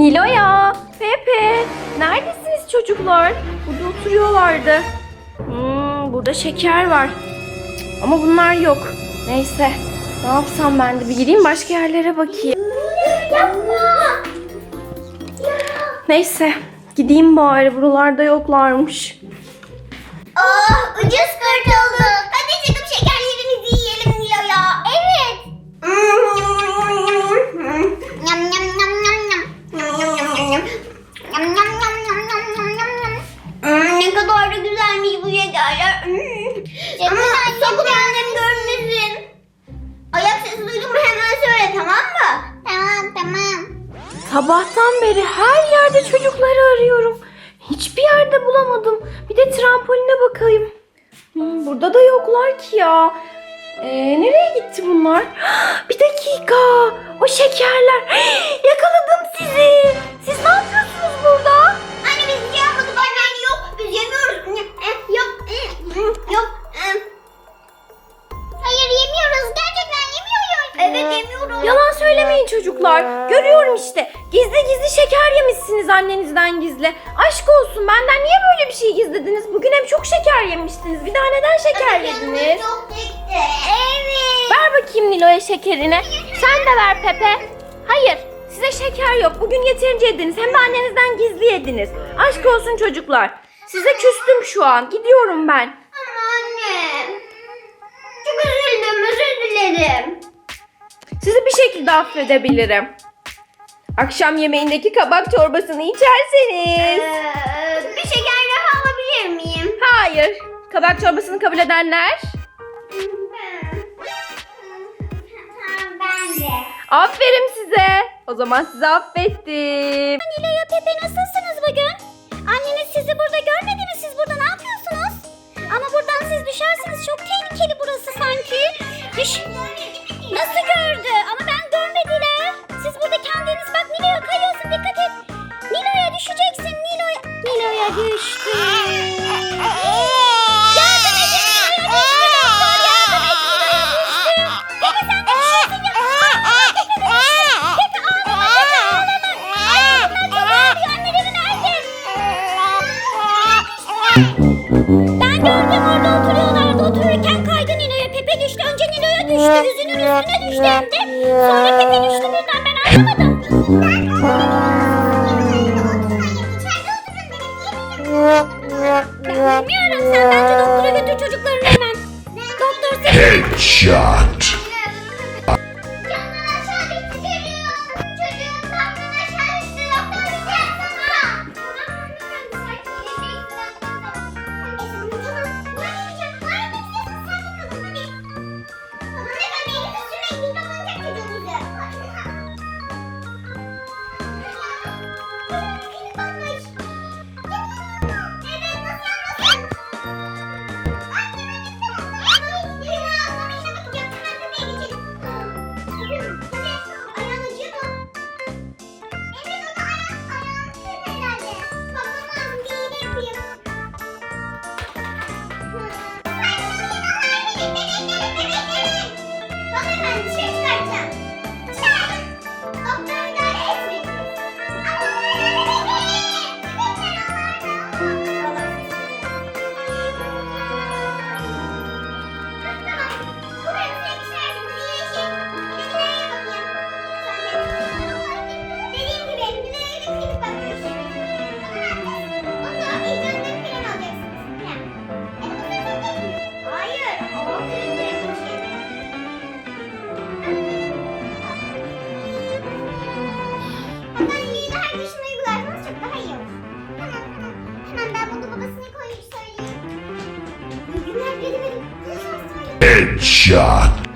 Nilo'ya, Pepe, neredesiniz çocuklar? Burada oturuyorlardı. Hmm, burada şeker var. Ama bunlar yok. Neyse, ne yapsam ben de bir gideyim başka yerlere bakayım. Yapma! Ya. Neyse, gideyim bari buralarda yoklarmış. Oh, ucuz kurtulduk. Sabahtan beri her yerde çocukları arıyorum. Hiçbir yerde bulamadım. Bir de trampoline bakayım. Hmm, burada da yoklar ki ya. Ee, nereye gitti bunlar? Bir dakika. O şekerler. Yakaladım sizi. Çocuklar. Görüyorum işte. Gizli gizli şeker yemişsiniz annenizden gizli. Aşk olsun benden niye böyle bir şey gizlediniz? Bugün hem çok şeker yemiştiniz. Bir daha neden şeker yediniz? Çok çekti. Evet. Ver bakayım Nilo'ya şekerini. Sen de ver Pepe. Hayır. Size şeker yok. Bugün yeterince yediniz. Hem de annenizden gizli yediniz. Aşk olsun çocuklar. Size küstüm şu an. Gidiyorum ben. Ama anne. Çok üzüldüm özür dilerim. Sizi bir şekilde affedebilirim. Akşam yemeğindeki kabak çorbasını içerseniz. Ee, bir şeker daha alabilir miyim? Hayır. Kabak çorbasını kabul edenler. Tamam ben de. Aferin size. O zaman sizi affettim. Nilo'ya Pepe nasılsınız bugün? Ben gördüm orada oturuyorlardı. Otururken kaydı Nilo'ya. Pepe düştü. Önce Nilo'ya düştü. Yüzünün üstüne düştü hem. Sonra Pepe düştü birden. Ben anlamadım. Ben bilmiyorum. Sen bence doktora götür çocuklarını hemen. Doktor seni... Headshot. Headshot.